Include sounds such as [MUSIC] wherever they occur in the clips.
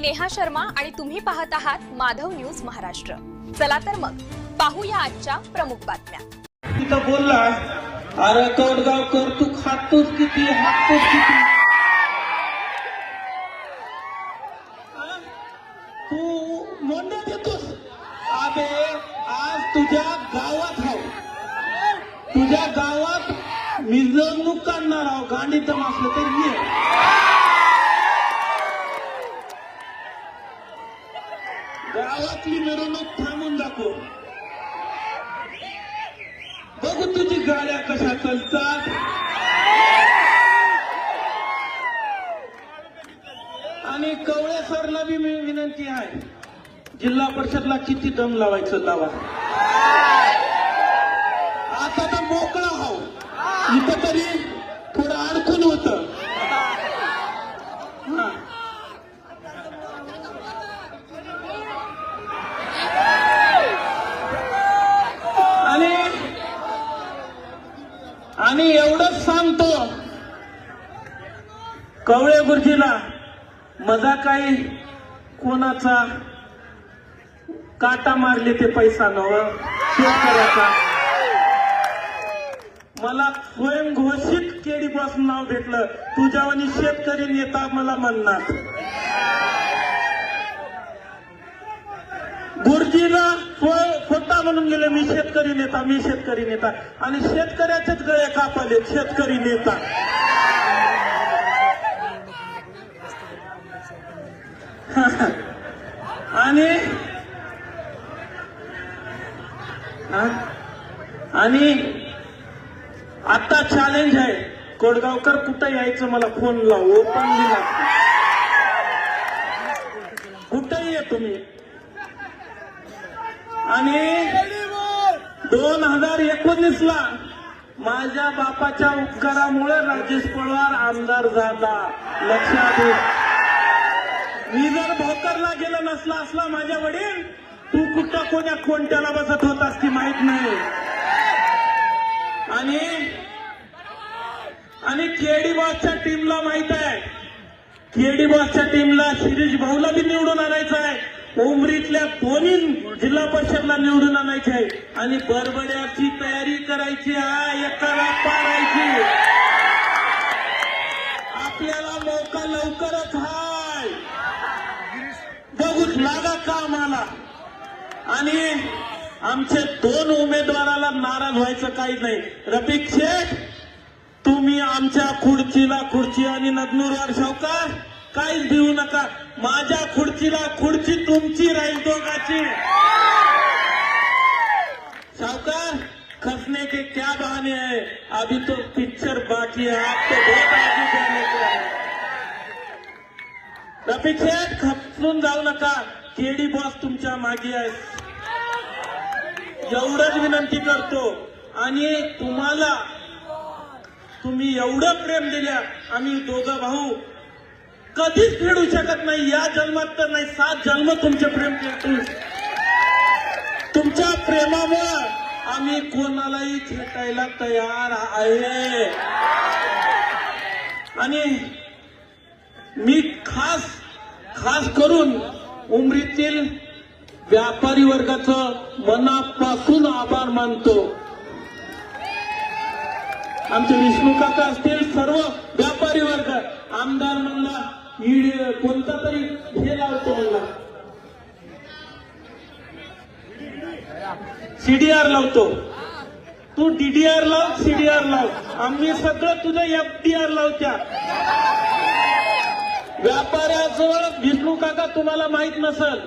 मी नेहा शर्मा आणि तुम्ही पाहत आहात माधव न्यूज महाराष्ट्र. चला तर मग पाहूया आजच्या प्रमुख बातम्या. तिथं बोलला अरे कवडगावकर तू खातोस किती हातोस किती. तू मोंड देतोस? अबे आज तुझ्या गावात हाव तुझ्या गावात मिरवणूक काढणार आहो गांधी असलं तर ये. आपली मिरवणूक थांबून दाखव. बघू तुझी गाड्या कशा चालतात. आणि कवळे सरला बी मी विनंती आहे जिल्हा परिषदला किती दम लावायचं लावा. आता तर मोकळा हाव. इथं तरी थोडं अडकून होत आणि आणि एवढंच सांगतो कवळे गुरुजीला मजा काही कोणाचा काटा मारले ते पैसा नव शेतकऱ्याचा. मला स्वयंघोषित केडी पासून नाव भेटलं. तुझ्यावानी शेतकरी नेता मला म्हणणार. गुरुजीला स्व- स्वतः म्हणून गेले. मी शेतकरी नेता मी शेतकरी नेता. आणि शेतकऱ्याच्याच गळे कापले शेतकरी नेता. [LAUGHS] आणि आणि आता चॅलेंज आहे. कोडगावकर कुठं यायचं मला फोन लाव? ओपन दिला कुठंही ये तुम्ही. आणि दोन हजार एकोणीस ला माझ्या बापाच्या उपकारामुळे राजेश पवार आमदार झाला. लक्षात मी जर भोकरला गेला नसला असला माझ्या वडील तू कुठं कोण्या कोणत्याला बसत होतास ती माहीत नाही. आणि आणि केडी बॉसच्या टीमला माहीत आहे. केडी बॉसच्या टीमला शिरीष भाऊला बी निवडून आणायचं आहे. उमरीतल्या कोणी जिल्हा परिषदला निवडून आणायचे आहे. आणि बरबड्याची तयारी करायची आहे. एकाला पाडायची. आपल्याला मौका लवकरच हाय. बघूच लागा का आम्हाला आणि आमचे दोन उमेदवाराला नाराज व्हायचं काही नाही. रफिक शेख तुम्ही आमच्या खुर्चीला खुर्ची आणि नदनूरवर सावकार काहीच देऊ नका. माझ्या खुर्चीला खुर्ची तुमची राहील दोघाची. सावकार खसने के क्या बहाने आहे? अभी तो पिक्चर बाकी है आपको बहुत आगे जाने को रफिक शेठ जाऊ नका. केडी बॉस तुमच्या मागे आहे. एवढंच विनंती करतो. आणि तुम्हाला तुम्ही एवढं प्रेम दिल्या. आम्ही दोघं भाऊ कधीच फेडू शकत नाही. या जन्मात तर नाही सात जन्म तुमचे प्रेम फेडतो तुमच्या प्रेमावर आम्ही कोणालाही खेटायला तयार आहे. आणि मी खास खास करून उमरीतील व्यापारी वर्गाचं मनापासून आभार मानतो. आमचे विष्णू काका असतील सर्व व्यापारी वर्ग आमदार म्हणला ईड कोणता तरी हे लावतो म्हणला सीडीआर लावतो. तू डीडीआर लाव सीडीआर लाव. आम्ही सगळं तुझं एफडीआर लावत्या. व्यापाऱ्याजवळ विष्णू काका तुम्हाला माहीत नसल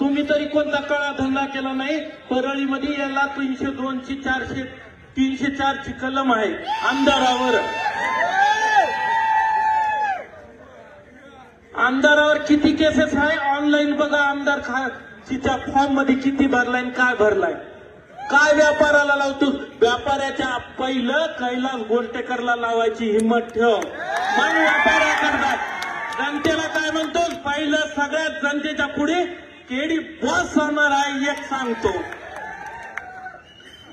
तुम्ही तरी कोणता काळा धंदा केला नाही? परळीमध्ये याला तीनशे दोनशे चारशे तीनशे चारची कलम आहे आमदारावर आमदारावर किती केसेस आहे? ऑनलाईन बघा आमदार खा तिच्या फॉर्ममध्ये किती भरलाय आणि काय भरलाय? काय व्यापाराला लावतो? व्यापाऱ्याच्या पहिलं कैलास गोष्टेकरला लावायची हिंमत ठेव. मग व्यापारा करतात. जनतेला काय म्हणतो? पहिलं सगळ्यात जनतेच्या पुढे केडी बॉस होणार आहे एक सांगतो.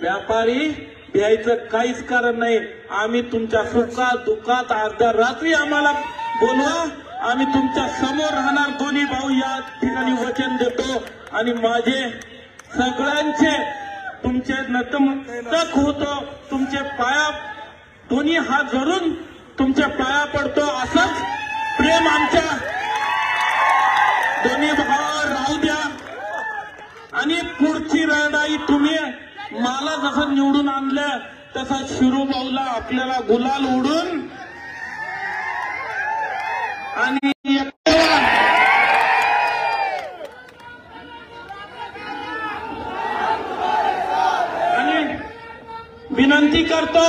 व्यापारी द्यायचं काहीच कारण नाही. आम्ही तुमच्या सुखात दुःखात अर्ध्या रात्री आम्हाला बोलवा. आम्ही तुमच्यासमोर राहणार दोन्ही भाऊ ठिकाणी वचन देतो. आणि माझे सगळ्यांचे तुमचे नतमस्तक होतो. तुमचे पाया दोन्ही हात धरून तुमच्या पाया पडतो. असंच प्रेम आमच्या दोन्ही भावावर राहू द्या. आणि पुढची लढाई तुम्ही मला जसं निवडून आणलं तसा शिरूभाऊला आपल्याला गुलाल उडून आणि विनंती करतो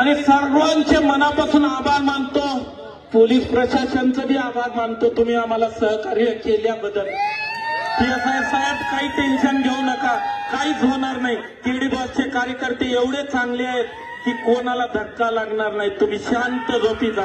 आणि सर्वांचे मनापासून आभार मानतो. पोलीस प्रशासनचं बी आभार मानतो. तुम्ही आम्हाला सहकार्य केल्याबद्दल. साहेब काही टेन्शन घेऊ नका. काहीच होणार नाही. केडी बॉसचे कार्यकर्ते एवढे चांगले आहेत की कोणाला धक्का लागणार नाही. तुम्ही शांत झोपी जा.